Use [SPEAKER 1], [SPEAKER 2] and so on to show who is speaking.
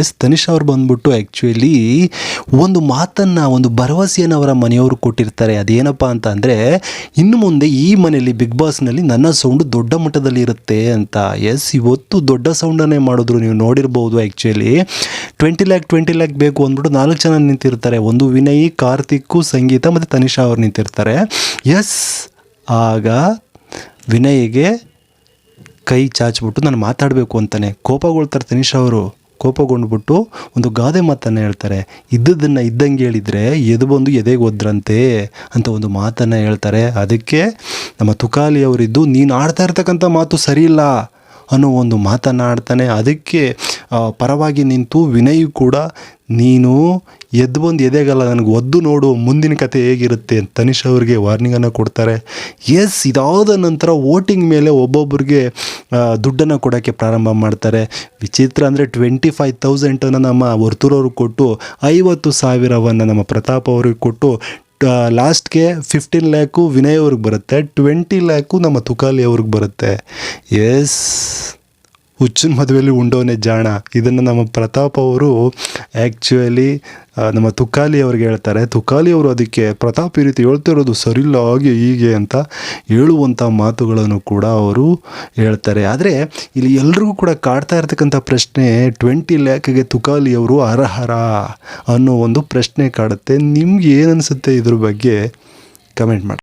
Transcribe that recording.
[SPEAKER 1] S Tanish ಅವ್ರು ಬಂದ್ಬಿಟ್ಟು actually ಒಂದು ಮಾತನ್ನು, ಒಂದು ಭರವಸೆಯನ್ನು ಅವರ ಮನೆಯವರು ಕೊಟ್ಟಿರ್ತಾರೆ. ಅದೇನಪ್ಪ ಅಂತ ಅಂದರೆ, ಇನ್ನು ಮುಂದೆ ಈ ಮನೆಯಲ್ಲಿ ಬಿಗ್ ಬಾಸ್ನಲ್ಲಿ ನನ್ನ ಸೌಂಡು ದೊಡ್ಡ ಮಟ್ಟದಲ್ಲಿ ಇರುತ್ತೆ ಅಂತ. ಎಸ್ ಇವತ್ತು ದೊಡ್ಡ ಸೌಂಡನ್ನೇ ಮಾಡಿದ್ರು ನೀವು ನೋಡಿರ್ಬೋದು actually twenty lakh twenty lakh ಬೇಕು ಅಂದ್ಬಿಟ್ಟು ನಾಲ್ಕು ಜನ ನಿಂತಿರ್ತಾರೆ. ಒಂದು ವಿನಯ್ ಕಾರ್ತಿಕ್ಕು ಸಂಗೀತ ಮತ್ತು ತನಿಷಾ ಅವ್ರು ನಿಂತಿರ್ತಾರೆ. ಎಸ್ ಆಗ ವಿನಯ್ಗೆ ಕೈ ಚಾಚ್ಬಿಟ್ಟು ನಾನು ಮಾತಾಡಬೇಕು ಅಂತಾನೆ. ಕೋಪಗೊಳ್ತಾರೆ ತನಿಷ್ ಅವರು. ಕೋಪಗೊಂಡ್ಬಿಟ್ಟು ಒಂದು ಗಾದೆ ಮಾತನ್ನು ಹೇಳ್ತಾರೆ. ಇದ್ದದನ್ನು ಇದ್ದಂಗೆ ಹೇಳಿದರೆ ಎದು ಬಂದು ಎದೆಗೆ ಒದ್ರಂತೆ ಅಂತ ಒಂದು ಮಾತನ್ನು ಹೇಳ್ತಾರೆ. ಅದಕ್ಕೆ ನಮ್ಮ ತುಕಾಲಿ ಅವರಿದ್ದು, ನೀನು ಆಡ್ತಾ ಇರ್ತಕ್ಕಂಥ ಮಾತು ಸರಿಯಿಲ್ಲ ಅನ್ನೋ ಒಂದು ಮಾತನ್ನು ಆಡ್ತಾನೆ. ಅದಕ್ಕೆ ಪರವಾಗಿ ನಿಂತು ವಿನಯ್ ಕೂಡ, ನೀನು ಎದ್ದು ಬಂದು ಎದೆಗಲ್ಲ ನನಗೆ ಒದ್ದು ನೋಡು, ಮುಂದಿನ ಕತೆ ಹೇಗಿರುತ್ತೆ ಅಂತ ತನಿಷ್ ಅವ್ರಿಗೆ ವಾರ್ನಿಂಗನ್ನು ಕೊಡ್ತಾರೆ. ಎಸ್ ಇದಾದ ನಂತರ ವೋಟಿಂಗ್ ಮೇಲೆ ಒಬ್ಬೊಬ್ಬರಿಗೆ ದುಡ್ಡನ್ನು ಕೊಡೋಕ್ಕೆ ಪ್ರಾರಂಭ ಮಾಡ್ತಾರೆ. ವಿಚಿತ್ರ ಅಂದರೆ ಟ್ವೆಂಟಿ ಫೈವ್ ತೌಸಂಡನ್ನು ನಮ್ಮ ವರ್ತೂರವ್ರಿಗೆ ಕೊಟ್ಟು, ಐವತ್ತು ಸಾವಿರವನ್ನು ನಮ್ಮ ಪ್ರತಾಪ್ ಅವ್ರಿಗೆ ಕೊಟ್ಟು ಲಾಸ್ಟ್ಗೆ ಫಿಫ್ಟೀನ್ ಲ್ಯಾಕು ವಿನಯ್ ಅವ್ರಿಗೆ ಬರುತ್ತೆ ಟ್ವೆಂಟಿ ಲ್ಯಾಕು ನಮ್ಮ ತುಕಾಲಿ ಅವ್ರಿಗೆ ಬರುತ್ತೆ. ಎಸ್ ಹುಚ್ಚಿನ ಮದುವೆಯಲ್ಲಿ ಉಂಡೋನೆ ಜಾಣ. ಇದನ್ನು ನಮ್ಮ ಪ್ರತಾಪ್ ಅವರು ಆ್ಯಕ್ಚುಲಿ ನಮ್ಮ ತುಕಾಲಿ ಅವ್ರಿಗೆ ಹೇಳ್ತಾರೆ. ತುಕಾಲಿ ಅವರು ಅದಕ್ಕೆ ಪ್ರತಾಪ್ ಈ ರೀತಿ ಹೇಳ್ತಿರೋದು ಸರಿಲ್ಲ, ಹಾಗೆ ಹೀಗೆ ಅಂತ ಹೇಳುವಂಥ ಮಾತುಗಳನ್ನು ಕೂಡ ಅವರು ಹೇಳ್ತಾರೆ. ಆದರೆ ಇಲ್ಲಿ ಎಲ್ರಿಗೂ ಕೂಡ ಕಾಡ್ತಾ ಇರ್ತಕ್ಕಂಥ ಪ್ರಶ್ನೆ ಟ್ವೆಂಟಿ ಲ್ಯಾಕ್ಗೆ ತುಕಾಲಿ ಅವರು ಅರ್ಹರ ಅನ್ನೋ ಒಂದು ಪ್ರಶ್ನೆ ಕಾಡುತ್ತೆ. ನಿಮ್ಗೆ ಏನು ಅನಿಸುತ್ತೆ ಇದ್ರ ಬಗ್ಗೆ ಕಮೆಂಟ್ ಮಾಡಿ